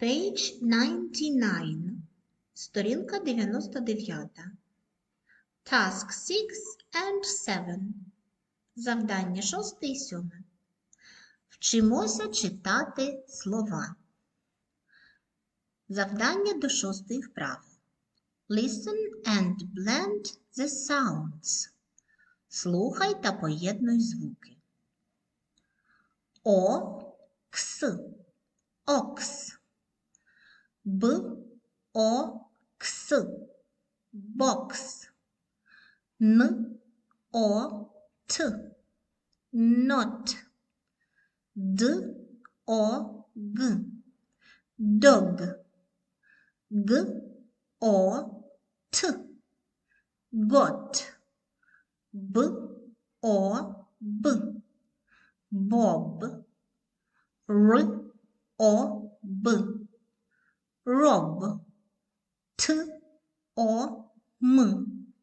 Page 99. Сторінка 99. Task 6 and 7. Завдання 6 і 7. Вчимося читати слова. Завдання до шостої вправи. Listen and blend the sounds. Слухай та поєднуй звуки. О, кс, окс. B O X box. N O T. Not. D O G. Dog. G O T. Got. B O B. Bob. R O B роб. Т, о, м,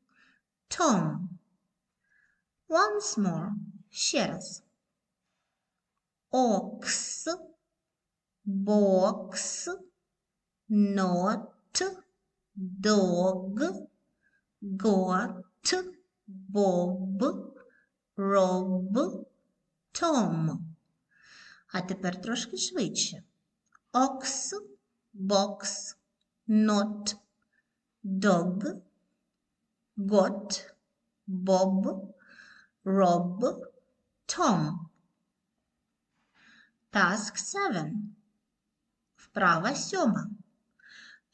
Tom. Once more. Ще раз. Окс, бокс, not, dog, got, боб, роб, том. А тепер трошки швидше. Окс, бокс, not, dog, got, bob, rob, tom. Task 7. Вправа сьома.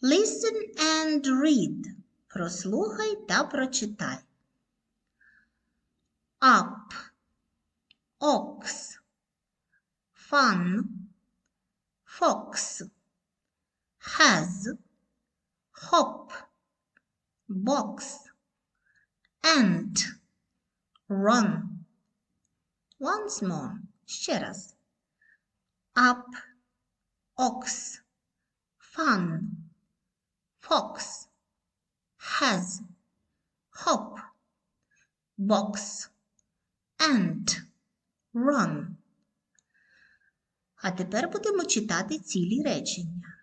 Listen and read. Прослухай та прочитай. Up, ox, fun, fox, has, hop, box, ant, run. Once more. Ще раз. Up, ox, fun, fox, has, hop, box, ant, run. А тепер будемо читати цілі речення.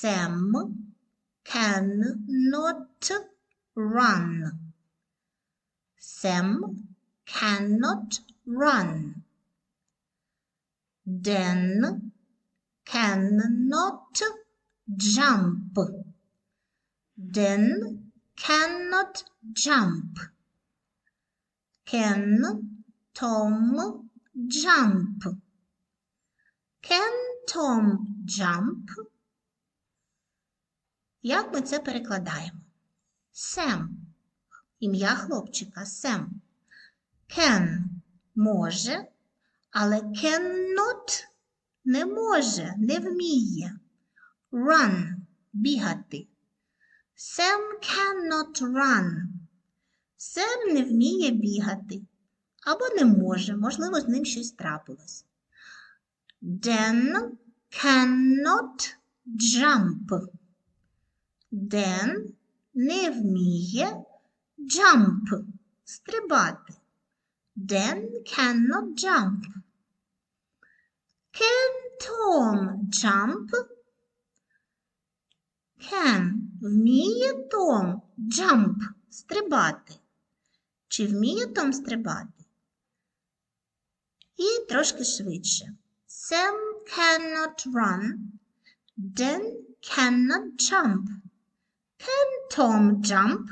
Sam cannot run. Sam cannot run. Dan cannot jump. Dan cannot jump. Can Tom jump? Can Tom jump? Як ми це перекладаємо? Сем. Ім'я хлопчика Сем. Can може, але cannot не може, не вміє. Run бігати. Sam cannot run. Сем не вміє бігати. Або не може, можливо, з ним щось трапилось. Dan cannot jump. Ден не вміє jump стрибати. Dan cannot jump. Can Tom jump? Can вміє Том jump стрибати? Чи вміє Том стрибати? І трошки швидше. Sam cannot run. Dan cannot jump. Can Tom jump?